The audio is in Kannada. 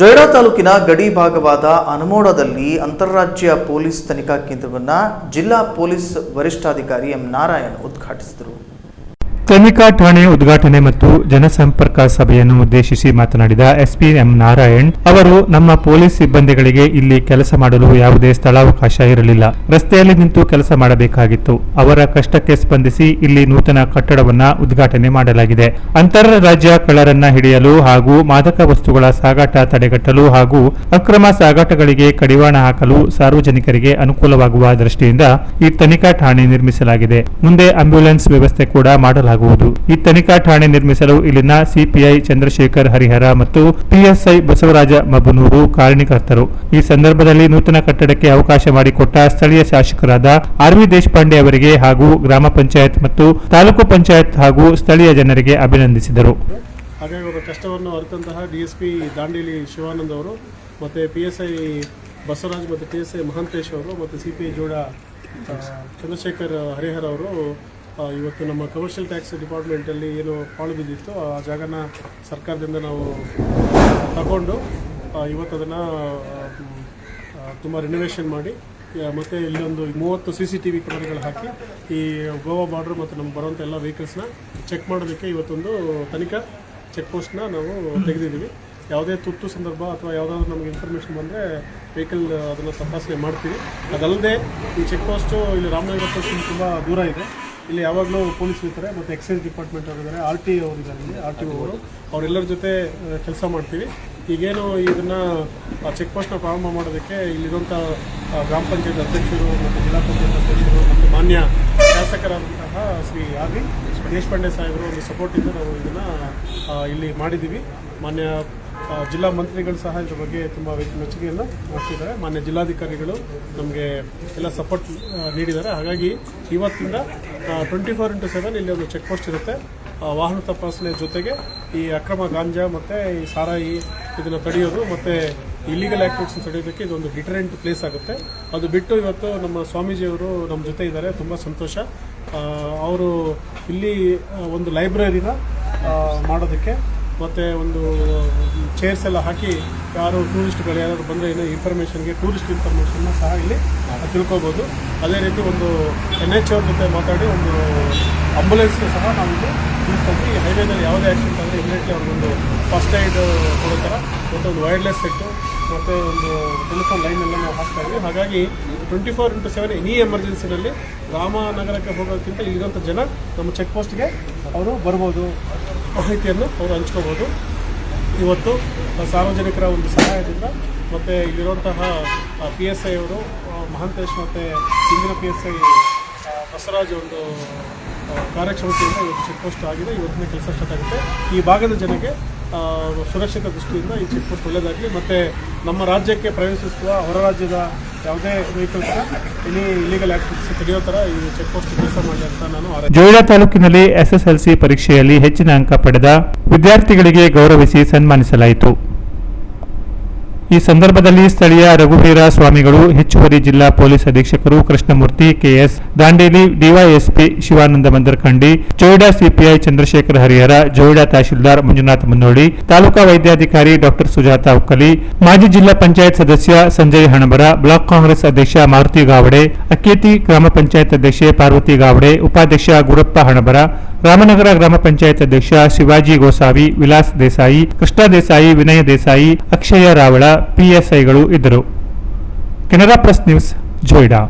ಜೊಯ್ಡಾ ತಾಲೂಕಿನ ಗಡಿ ಭಾಗವಾದ ಅನಮೋಡದಲ್ಲಿ ಅಂತಾರಾಜ್ಯ ಪೊಲೀಸ್ ತನಿಖಾ ಕೇಂದ್ರವನ್ನು ಜಿಲ್ಲಾ ಪೊಲೀಸ್ ವರಿಷ್ಠಾಧಿಕಾರಿ ಎಂ ನಾರಾಯಣ್ ಉದ್ಘಾಟಿಸಿದರು. ತನಿಖಾ ಠಾಣೆ ಉದ್ಘಾಟನೆ ಮತ್ತು ಜನಸಂಪರ್ಕ ಸಭೆಯನ್ನು ಉದ್ದೇಶಿಸಿ ಮಾತನಾಡಿದ ಎಸ್ಪಿ ಎಂ ನಾರಾಯಣ್ ಅವರು, ನಮ್ಮ ಪೊಲೀಸ್ ಸಿಬ್ಬಂದಿಗಳಿಗೆ ಇಲ್ಲಿ ಕೆಲಸ ಮಾಡಲು ಯಾವುದೇ ಸ್ಥಳಾವಕಾಶ ಇರಲಿಲ್ಲ. ರಸ್ತೆಯಲ್ಲಿ ನಿಂತು ಕೆಲಸ ಮಾಡಬೇಕಾಗಿತ್ತು. ಅವರ ಕಷ್ಟಕ್ಕೆ ಸ್ಪಂದಿಸಿ ಇಲ್ಲಿ ನೂತನ ಕಟ್ಟಡವನ್ನ ಉದ್ಘಾಟನೆ ಮಾಡಲಾಗಿದೆ. ಅಂತಾರಾಜ್ಯ ಕಳ್ಳರನ್ನ ಹಿಡಿಯಲು ಹಾಗೂ ಮಾದಕ ವಸ್ತುಗಳ ಸಾಗಾಟ ತಡೆಗಟ್ಟಲು ಹಾಗೂ ಅಕ್ರಮ ಸಾಗಾಟಗಳಿಗೆ ಕಡಿವಾಣ ಹಾಕಲು ಸಾರ್ವಜನಿಕರಿಗೆ ಅನುಕೂಲವಾಗುವ ದೃಷ್ಟಿಯಿಂದ ಈ ತನಿಖಾ ಠಾಣೆ ನಿರ್ಮಿಸಲಾಗಿದೆ. ಮುಂದೆ ಆಂಬ್ಯುಲೆನ್ಸ್ ವ್ಯವಸ್ಥೆ ಕೂಡ ಮಾಡಲಾಗುವುದು ಈ ತನಿಖಾ ಠಾಣೆ ನಿರ್ಮಿಸಲು ಇಲ್ಲಿನ ಸಿಪಿಐ ಚಂದ್ರಶೇಖರ್ ಹರಿಹರ ಮತ್ತು ಪಿಎಸ್ಐ ಬಸವರಾಜ ಮಬ್ಬನೂರು ಕಾರಣಿಕರ್ತರು ಈ ಸಂದರ್ಭದಲ್ಲಿ ನೂತನ ಕಟ್ಟಡಕ್ಕೆ ಅವಕಾಶ ಮಾಡಿಕೊಟ್ಟ ಸ್ಥಳೀಯ ಶಾಸಕರಾದ ಆರ್ ವಿ ದೇಶಪಾಂಡೆ ಅವರಿಗೆ ಹಾಗೂ ಗ್ರಾಮ ಪಂಚಾಯತ್ ಮತ್ತು ತಾಲೂಕು ಪಂಚಾಯತ್ ಹಾಗೂ ಸ್ಥಳೀಯ ಜನರಿಗೆ ಅಭಿನಂದಿಸಿದರು. ಕಷ್ಟವನ್ನು ಅರಿತಂತಹ D S P Dandeli Shivanand ಅವರು ಮತ್ತು ಪಿ ಎಸ್ ಐ ಬಸವರಾಜ್ ಮತ್ತು ಪಿ ಎಸ್ ಐ ಮಹಾಂತೇಶ್ ಅವರು ಮತ್ತು ಸಿ ಪಿ ಐ ಜೋಡ ಚಂದ್ರಶೇಖರ್ ಹರಿಹರ ಅವರು ಇವತ್ತು ನಮ್ಮ ಕಮರ್ಷಿಯಲ್ ಟ್ಯಾಕ್ಸ್ ಡಿಪಾರ್ಟ್ಮೆಂಟಲ್ಲಿ ಏನು ಪಾಳು ಬಿದ್ದಿತ್ತು ಆ ಜಾಗನ ಸರ್ಕಾರದಿಂದ ನಾವು ತಗೊಂಡು ಇವತ್ತು ಅದನ್ನು ತುಂಬ ರಿನೋವೇಷನ್ ಮಾಡಿ ಮತ್ತು ಇಲ್ಲೊಂದು ಮೂವತ್ತು ಸಿ ಸಿ ಟಿ ವಿ ಕ್ಯಾಮ್ರಾಗಳು ಹಾಕಿ, ಈ ಗೋವಾ ಬಾರ್ಡ್ರ್ ಮತ್ತು ನಮ್ಗೆ ಬರೋಂಥ ಎಲ್ಲ ವೆಹಿಕಲ್ಸ್ನ ಚೆಕ್ ಮಾಡೋದಕ್ಕೆ ಇವತ್ತೊಂದು ತನಿಖಾ ಚೆಕ್ ಪೋಸ್ಟ್ನ ನಾವು ತೆಗೆದಿದ್ದೀವಿ. ಯಾವುದೇ ತುರ್ತು ಸಂದರ್ಭ ಅಥವಾ ಯಾವುದಾದ್ರೂ ನಮಗೆ ಇನ್ಫಾರ್ಮೇಷನ್ ಬಂದರೆ ವೆಹಿಕಲ್ ಅದನ್ನು ತಪಾಸಣೆ ಮಾಡ್ತೀವಿ. ಅದಲ್ಲದೆ ಈ ಚೆಕ್ ಪೋಸ್ಟು ಇಲ್ಲಿ ರಾಮನಗರ ಪೋಸ್ಟ್ ತುಂಬ ದೂರ ಇದೆ. ಇಲ್ಲಿ ಯಾವಾಗಲೂ ಪೊಲೀಸ್ ಇರ್ತಾರೆ, ಮತ್ತು ಎಕ್ಸೈಸ್ ಡಿಪಾರ್ಟ್ಮೆಂಟ್ ಅವರಿದ್ದಾರೆ. ಆರ್ ಟಿ ಅವರು ಇದ್ದಾರೆ ಇಲ್ಲಿ, ಆರ್ ಟಿ ಅವರು. ಅವರೆಲ್ಲರ ಜೊತೆ ಕೆಲಸ ಮಾಡ್ತೀವಿ. ಈಗೇನು ಇದನ್ನು ಚೆಕ್ ಪೋಸ್ಟ್ನ ಪ್ರಾರಂಭ ಮಾಡೋದಕ್ಕೆ ಇಲ್ಲಿರುವಂಥ ಗ್ರಾಮ ಪಂಚಾಯತ್ ಅಧ್ಯಕ್ಷರು ಮತ್ತು ಜಿಲ್ಲಾ ಪಂಚಾಯತ್ ಅಧ್ಯಕ್ಷರು ಮತ್ತು ಮಾನ್ಯ ಶಾಸಕರಾದಂತಹ ಶ್ರೀ ವಿ ದೇಶಪಾಂಡೆ ಸಾಹೇಬರು ಒಂದು ಸಪೋರ್ಟಿಂದ ನಾವು ಇದನ್ನು ಇಲ್ಲಿ ಮಾಡಿದ್ದೀವಿ ಮಾನ್ಯ ಜಿಲ್ಲಾ ಮಂತ್ರಿಗಳು ಸಹ ಇದ್ರ ಬಗ್ಗೆ ತುಂಬ ಮೆಚ್ಚುಗೆಯನ್ನು ಮಾಡಿಸಿದ್ದಾರೆ ಮಾನ್ಯ ಜಿಲ್ಲಾಧಿಕಾರಿಗಳು ನಮಗೆ ಎಲ್ಲ ಸಪೋರ್ಟ್ ನೀಡಿದ್ದಾರೆ. ಹಾಗಾಗಿ ಇವತ್ತಿಂದ ಟ್ವೆಂಟಿ ಫೋರ್ ಇಂಟು ಸೆವೆನ್ ಇಲ್ಲಿ ಒಂದು ಚೆಕ್ ಪೋಸ್ಟ್ ಇರುತ್ತೆ. ವಾಹನ ತಪಾಸಣೆ ಜೊತೆಗೆ ಈ ಅಕ್ರಮ ಗಾಂಜಾ ಮತ್ತು ಈ ಸಾರಾಯಿ ಇದನ್ನು ತಡೆಯೋದು ಮತ್ತು ಇಲ್ಲಿಗಲ್ ಆ್ಯಕ್ಟಿವಿಟೀಸ್ ತಡೆಯೋದಕ್ಕೆ ಇದೊಂದು ಡಿಟರೆಂಟ್ ಪ್ಲೇಸ್ ಆಗುತ್ತೆ. ಅದು ಬಿಟ್ಟು ಇವತ್ತು ನಮ್ಮ ಸ್ವಾಮೀಜಿಯವರು ನಮ್ಮ ಜೊತೆ ಇದ್ದಾರೆ. ತುಂಬ ಸಂತೋಷ. ಅವರು ಇಲ್ಲಿ ಒಂದು ಲೈಬ್ರರಿನ ಮಾಡೋದಕ್ಕೆ ಮತ್ತು ಒಂದು ಚೇರ್ಸ್ ಎಲ್ಲ ಹಾಕಿ ಯಾರು ಟೂರಿಸ್ಟ್ಗಳು ಯಾರಾದ್ರು ಬಂದರೆ ಏನೋ ಇನ್ಫಾರ್ಮೇಷನ್ಗೆ ಟೂರಿಸ್ಟ್ ಇನ್ಫಾರ್ಮೇಷನ್ನ ಸಹ ಇಲ್ಲಿ ತಿಳ್ಕೊಬೋದು. ಅದೇ ರೀತಿ ಒಂದು ಎನ್ ಎಚ್ ಅವ್ರ ಜೊತೆ ಮಾತಾಡಿ ಒಂದು ಆಂಬುಲೆನ್ಸ್ಗೆ ಸಹ ನಾವು ತಿಳಿಸ್ತೀವಿ ಈ ಹೈವೇನಲ್ಲಿ ಯಾವುದೇ ಆಕ್ಸಿಡೆಂಟ್ ಆದರೆ ಇಮಿಡಿಯೇಟ್ಲಿ ಅವ್ರಿಗೊಂದು ಫಸ್ಟ್ ಏಡ್ ಕೊಡೋ ಥರ ಮತ್ತು ಒಂದು ವೈರ್ಲೆಸ್ ಸೆಟ್ಟು ಮತ್ತು ಒಂದು ಟೆಲಿಫೋನ್ ಲೈನೆಲ್ಲ ನಾವು ಹಾಕ್ತಾ ಇದ್ವಿ. ಹಾಗಾಗಿ twenty four into seven any ಎಮರ್ಜೆನ್ಸಿನಲ್ಲಿ ರಾಮನಗರಕ್ಕೆ ಹೋಗೋದಕ್ಕಿಂತ ಇಲ್ಲಿರುವಂಥ ಜನ ನಮ್ಮ ಚೆಕ್ ಪೋಸ್ಟ್ಗೆ ಅವರು ಬರ್ಬೋದು. ಮಾಹಿತಿಯನ್ನು ಅವರು ಹಂಚ್ಕೋಬೋದು. ಇವತ್ತು ಸಾರ್ವಜನಿಕರ ಒಂದು ಸಹಾಯದಿಂದ ಮತ್ತು ಇಲ್ಲಿರುವಂತಹ ಪಿ ಎಸ್ ಐ ಅವರು ಮಹಾಂತೇಶ್ ಮತ್ತು ಹಿಂದಿನ ಪಿ ಎಸ್ ಐ ಬಸವರಾಜ್ ಒಂದು ಕಾರ್ಯಕ್ಷಮತೆಯಿಂದ ಇವತ್ತು ಚೆಕ್ ಪೋಸ್ಟ್ ಆಗಿದೆ. ಇವತ್ತಿನ ಕೆಲಸ ಸ್ಟಾರ್ಟ್ ಆಗುತ್ತೆ. ಈ ಭಾಗದ ಜನಕ್ಕೆ ಸುರಕ್ಷಿತ ದೃಷ್ಟಿಯಿಂದ ಈ ಚೆಕ್ ಪೋಸ್ಟ್ ಒಳ್ಳೆಯದಾಗಲಿ ಮತ್ತು ನಮ್ಮ ರಾಜ್ಯಕ್ಕೆ ಪ್ರವೇಶಿಸುವ ಹೊರ ರಾಜ್ಯದ ಜೋಯಿಡಾ ತಾಲೂಕಿನಲ್ಲಿ ಎಸ್ಎಸ್ಎಲ್ಸಿ ಪರೀಕ್ಷೆಯಲ್ಲಿ ಹೆಚ್ಚಿನ ಅಂಕ ಪಡೆದ ವಿದ್ಯಾರ್ಥಿಗಳಿಗೆ ಗೌರವಿಸಿ ಸನ್ಮಾನಿಸಲಾಯಿತು. ಈ ಸಂದರ್ಭದಲ್ಲಿ ಸ್ಥಳೀಯ ರಘುವೀರ ಸ್ವಾಮಿಗಳು, ಹೆಚ್ಚುವರಿ ಜಿಲ್ಲಾ police ಅಧೀಕ್ಷಕರು Krishnamurthy, KS Dandeli, DYSP Shivananda Mandarkandi, Joida CPI Chandrashekhar Harihar, Joida tahsildar Manjunath Munnoli taluka ವೈದ್ಯಾಧಿಕಾರಿ ಡಾಕ್ಟರ್ ಸುಜಾತ ಉಕ್ಕಲಿ, ಮಾಜಿ ಜಿಲ್ಲಾ ಪಂಚಾಯತ್ ಸದಸ್ಯ ಸಂಜಯ್ ಹಣಬರ, ಬ್ಲಾಕ್ ಕಾಂಗ್ರೆಸ್ ಅಧ್ಯಕ್ಷ ಮಾರುತಿ ಗಾವಡೆ ಅಕ್ಕೇತಿ ಗ್ರಾಮ ಪಂಚಾಯತ್ ಅಧ್ಯಕ್ಷೆ ಪಾರ್ವತಿ ಗಾವಡೆ, ಉಪಾಧ್ಯಕ್ಷ ಗುರಪ್ಪ ಹಣಬರ, ರಾಮನಗರ ಗ್ರಾಮ ಪಂಚಾಯತ್ ಅಧ್ಯಕ್ಷ ಶಿವಾಜಿ ಗೋಸಾವಿ, ವಿಲಾಸ್ ದೇಸಾಯಿ, ಕೃಷ್ಣ ದೇಸಾಯಿ, ವಿನಯ ದೇಸಾಯಿ, ಅಕ್ಷಯ ರಾವಳ ಪಿಎಸ್ಐಗಳು ಇದ್ದರು. Canara press news Joida.